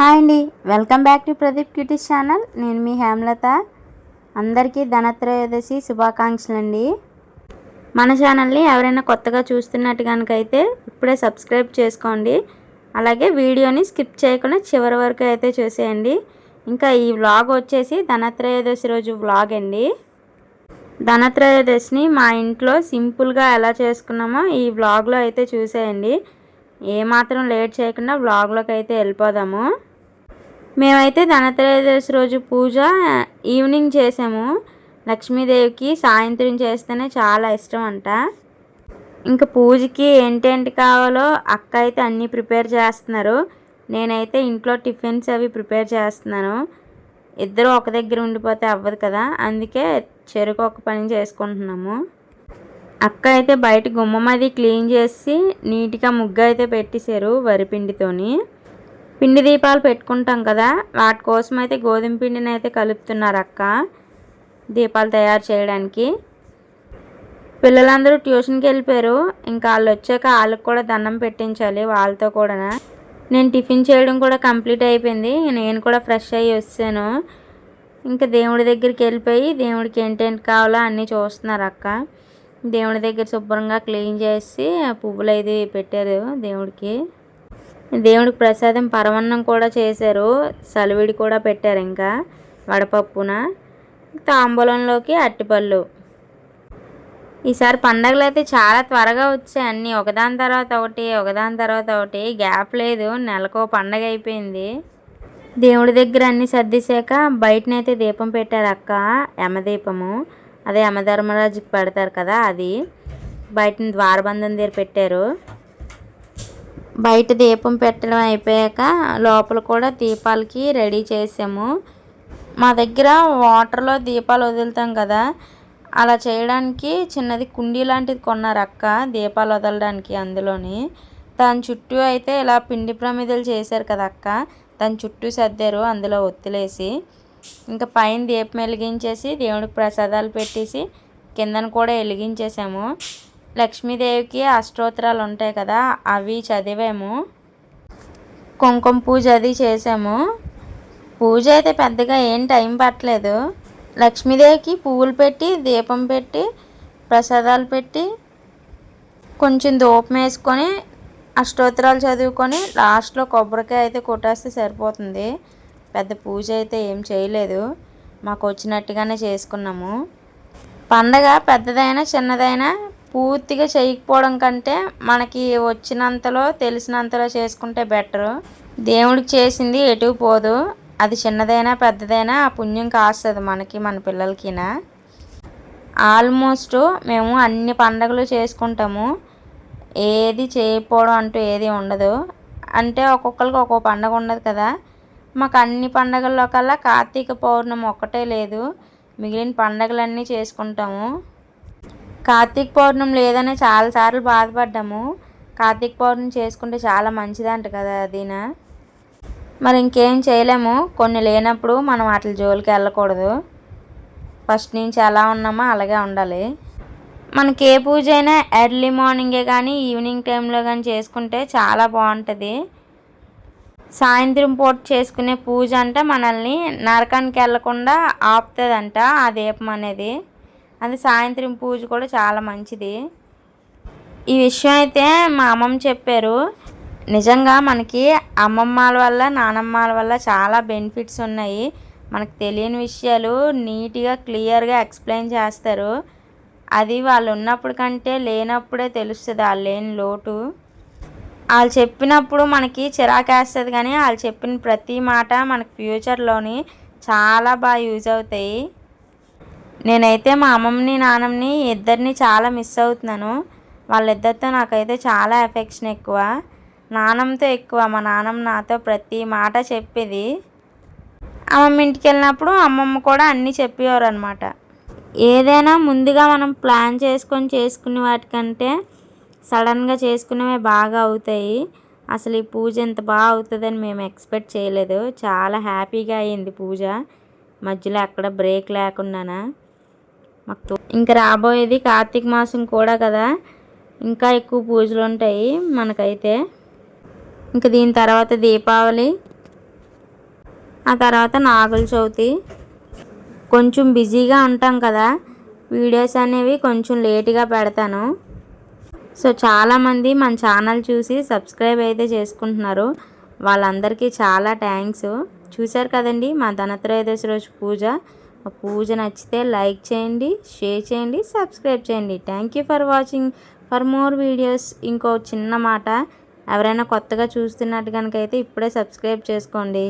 Hi అండి. Welcome back to Pradeep cuties channel. నేను మీ హేమలత. అందరికీ ధనత్రయోదశి శుభాకాంక్షలు అండి మన ఛానల్ని ఎవరైనా కొత్తగా చూస్తున్నట్టు కనుకైతే ఇప్పుడే సబ్స్క్రైబ్ చేసుకోండి. అలాగే వీడియోని స్కిప్ చేయకుండా చివరి వరకు అయితే చూసేయండి. ఇంకా ఈ వ్లాగ్ వచ్చేసి ధనత్రయోదశి రోజు వ్లాగ్ అండి. ధనత్రయోదశిని మా ఇంట్లో సింపుల్గా ఎలా చేసుకున్నామో ఈ వ్లాగ్లో అయితే చూసేయండి. ఏమాత్రం లేట్ చేయకుండా వ్లాగ్లోకి అయితే వెళ్ళిపోదాము. మేమైతే ధనత్రయోదశి రోజు పూజ ఈవినింగ్ చేసాము. లక్ష్మీదేవికి సాయంత్రం చేస్తేనే చాలా ఇష్టం అంట. ఇంకా పూజకి ఏంటేంటి కావాలో అక్క అయితే అన్నీ ప్రిపేర్ చేస్తున్నారు. నేనైతే ఇంట్లో టిఫిన్స్ అవి ప్రిపేర్ చేస్తున్నాను. ఇద్దరు ఒక దగ్గర ఉండిపోతే అవ్వదు కదా అందుకే చెరుకు ఒక పని చేసుకుంటున్నాము. అక్క అయితే బయట గుమ్మం అది క్లీన్ చేసి నీట్గా ముగ్గు అయితే పెట్టేశారు వరిపిండితోని. పిండి దీపాలు పెట్టుకుంటాం కదా వాటి కోసం అయితే గోధుమ పిండిని అయితే కలుపుతున్నారు అక్క దీపాలు తయారు చేయడానికి. పిల్లలందరూ ట్యూషన్కి వెళ్ళిపోయారు ఇంకా వాళ్ళు వచ్చాక వాళ్ళకి కూడా దండం పెట్టించాలి వాళ్ళతో కూడా నేను టిఫిన్ చేయడం కూడా కంప్లీట్ అయిపోయింది నేను కూడా ఫ్రెష్ అయ్యి వచ్చాను. ఇంకా దేవుడి దగ్గరికి వెళ్ళిపోయి దేవుడికి ఏంటేంటి కావాలో అన్నీ చూస్తున్నారు అక్క. దేవుడి దగ్గర శుభ్రంగా క్లీన్ చేసి పువ్వులు అయితే పెట్టారు దేవుడికి. దేవుడికి ప్రసాదం పరమన్నం కూడా చేశారు. సలివిడి కూడా పెట్టారు ఇంకా వడపప్పున. తాంబూలంలోకి అట్టిపళ్ళు. ఈసారి పండగలు అయితే చాలా త్వరగా వచ్చాయి అన్నీ. ఒకదాని తర్వాత ఒకటి ఒకదాని తర్వాత ఒకటి. గ్యాప్ లేదు. నెలకో పండగ అయిపోయింది. దేవుడి దగ్గర అన్నీ సర్దిశాక బయటనైతే దీపం పెట్టారు అక్క యమదీపము. అదే యమధర్మరాజుకి పెడతారు కదా అది. బయట ద్వారబంధం దగ్గర పెట్టారు. బయట దీపం పెట్టడం అయిపోయాక లోపల కూడా దీపాలకి రెడీ చేసాము. మా దగ్గర వాటర్లో దీపాలు వదులుతాం కదా అలా చేయడానికి చిన్నది కుండీ లాంటిది కొన్నారు అక్క దీపాలు వదలడానికి అందులోని. దాని చుట్టూ అయితే ఇలా పిండి ప్రమిదలు చేశారు కదా అక్క దాని చుట్టూ సర్దారు అందులో ఒత్తిలేసి. ఇంకా పైన దీపం వెలిగించేసి దేవుడికి ప్రసాదాలు పెట్టేసి కిందన కూడా వెలిగించేసాము. లక్ష్మీదేవికి అష్టోత్తరాలు ఉంటాయి కదా అవి చదివాము. కుంకుమ పూజ అది చేసాము. పూజ అయితే పెద్దగా ఏం టైం పట్టలేదు. లక్ష్మీదేవికి పువ్వులు పెట్టి దీపం పెట్టి ప్రసాదాలు పెట్టి కొంచెం ధూపం వేసుకొని అష్టోత్తరాలు చదువుకొని లాస్ట్లో కొబ్బరికాయ అయితే కొట్టేస్తే సరిపోతుంది. పెద్ద పూజ అయితే ఏం చేయలేదు. మాకు వచ్చినట్టుగానే చేసుకున్నాము. పండగ పెద్దదైనా చిన్నదైనా పూర్తిగా చేయకపోవడం కంటే మనకి వచ్చినంతలో తెలిసినంతలో చేసుకుంటే బెటరు. దేవుడికి చేసింది ఎటు పోదు. అది చిన్నదైనా పెద్దదైనా ఆ పుణ్యం కాస్తుంది మనకి మన పిల్లలకినా. ఆల్మోస్ట్ మేము అన్ని పండగలు చేసుకుంటాము. ఏది చేయకపోవడం అంటూ ఏది ఉండదు. అంటే ఒక్కొక్కరికి ఒక్కొక్క పండగ ఉండదు కదా. మాకు అన్ని పండగల్లో కల్లా కార్తీక పౌర్ణమి ఒక్కటే లేదు. మిగిలిన పండగలన్నీ చేసుకుంటాము. కార్తీక పౌర్ణమి లేదని చాలాసార్లు బాధపడ్డాము. కార్తీక పౌర్ణమి చేసుకుంటే చాలా మంచిదంట కదా అదినా మరి ఇంకేం చేయలేము. కొన్ని లేనప్పుడు మనం వాటి జోలికి వెళ్ళకూడదు. ఫస్ట్ నుంచి ఎలా ఉన్నామో అలాగే ఉండాలి. మనకి ఏ పూజ అయినా ఎర్లీ మార్నింగే కానీ ఈవినింగ్ టైంలో కానీ చేసుకుంటే చాలా బాగుంటుంది. సాయంత్రం పూట చేసుకునే పూజ అంటే మనల్ని నరకానికి వెళ్ళకుండా ఆపుతుందంట ఆ దీపం అనేది. అది సాయంత్రం పూజ కూడా చాలా మంచిది. ఈ విషయం అయితే మా అమ్మమ్మ చెప్పారు. నిజంగా మనకి అమ్మమ్మల వల్ల నానమ్మల వల్ల చాలా బెనిఫిట్స్ ఉన్నాయి. మనకు తెలియని విషయాలు నీట్గా క్లియర్గా ఎక్స్ప్లెయిన్ చేస్తారు. అది వాళ్ళు ఉన్నప్పుడు కంటే లేనప్పుడే తెలుస్తుంది వాళ్ళు లేని లోటు. వాళ్ళు చెప్పినప్పుడు మనకి చిరాకేస్తుంది కానీ వాళ్ళు చెప్పిన ప్రతి మాట మనకి ఫ్యూచర్లోని చాలా బాగా యూజ్ అవుతాయి. నేనైతే మా అమ్మమ్మని నాన్నమ్మని ఇద్దరిని చాలా మిస్ అవుతున్నాను. వాళ్ళిద్దరితో నాకైతే చాలా ఎఫెక్షన్ ఎక్కువ. నాన్నమ్మతో ఎక్కువ మా నాన్నమ్మ నాతో ప్రతి మాట చెప్పేది. అమ్మమ్మ ఇంటికి వెళ్ళినప్పుడు అమ్మమ్మ కూడా అన్నీ చెప్పేవారు అనమాట ఏదైనా ముందుగా మనం ప్లాన్ చేసుకొని చేసుకునే వాటికంటే సడన్గా చేసుకునేవి బాగా అవుతాయి. అసలు ఈ పూజ ఎంత బాగా అవుతుందని మేము ఎక్స్పెక్ట్ చేయలేదు. చాలా హ్యాపీగా అయింది పూజ. మధ్యలో ఎక్కడ బ్రేక్ లేకుండానా. మాకు ఇంకా రాబోయేది కార్తీక మాసం కూడా కదా. ఇంకా ఎక్కువ పూజలు ఉంటాయి మనకైతే. ఇంకా దీని తర్వాత దీపావళి ఆ తర్వాత నాగుల చవితి. కొంచెం బిజీగా ఉంటాం కదా. వీడియోస్ అనేవి కొంచెం లేట్గా పెడతాను. సో చాలామంది మన ఛానల్ చూసి సబ్స్క్రైబ్ అయితే చేసుకుంటున్నారు. వాళ్ళందరికీ చాలా థ్యాంక్స్. చూశారు కదండి మా ధనత్రయోదశి రోజు పూజ. ఆ పూజ నచ్చితే లైక్ చేయండి షేర్ చేయండి సబ్స్క్రైబ్ చేయండి. Thank you for watching for more videos ఇంకో చిన్న మాట. ఎవరైనా కొత్తగా చూస్తున్నట్టు కనుక అయితే ఇప్పుడే సబ్స్క్రైబ్ చేసుకోండి.